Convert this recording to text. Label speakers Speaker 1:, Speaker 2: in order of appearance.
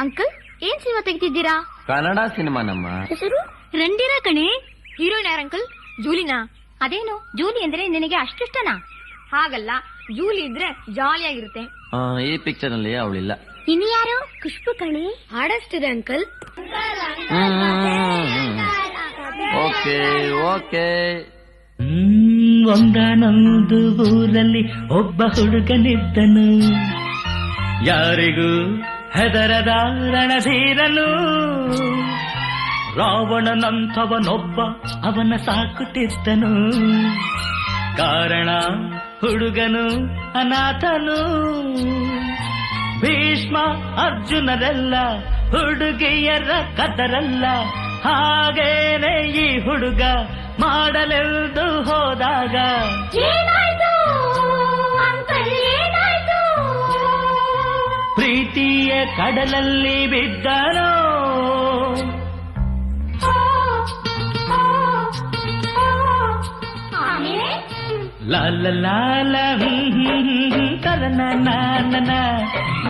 Speaker 1: Uncle ಏನ್ cinema ತೆಗಿತಿದ್ದೀರಾ
Speaker 2: Kannada cinema ನಮ್ಮ.
Speaker 1: ಹೆಸರು? ರಂಡಿರ ಕಣೆ. ಹೀರೋಯಿನ್ ಯಾರ ಅಂಕಲ್? ಜೂಲಿನಾ. ಅದೇನು? ಜೂಲಿ ಅಂದ್ರೆ ನಿನಗೆ ಅಷ್ಟಿಷ್ಟನಾ? ಹಾಗಲ್ಲ ಜೂಲಿ ಇದ್ರೆ ಜಾಲಿಯಾಗಿರುತ್ತೆ.
Speaker 2: ಈ ಪಿಕ್ಚರ್ನಲ್ಲಿ ಅವಳಿಲ್ಲ.
Speaker 1: ಇನ್ನು ಯಾರು? ಖುಷ್ಬು ಕಣೆ. ಹಾಡಷ್ಟಿದೆ ಅಂಕಲ್.
Speaker 2: Okay okay.
Speaker 3: ಒಂದಾನೊಂದು ಊರಲ್ಲಿ ಒಬ್ಬ ಹುಡುಗನಿದ್ದನು. ಯಾರಿಗೂ ಹೆದರದ ರಣಧೀರನು. ರಾವಣನಂಥವನೊಬ್ಬ ಅವನ ಸಾಕುತ್ತಿದ್ದನು. ಕಾರಣ ಹುಡುಗನು ಅನಾಥನು. ಭೀಷ್ಮ ಅರ್ಜುನರೆಲ್ಲ ಹುಡುಗಿಯರ ಕದರಲ್ಲ. ಹಾಗೇನೆ ಈ ಹುಡುಗ ಮಾಡಲೆಂದು ಹೋದಾಗ. ಪ್ರೀತಿಯ ಕಡಲಲ್ಲಿ ಬಿದ್ದನೋ? ಲಾಲ ಲಾಲ ಕಲನ ನಾನನ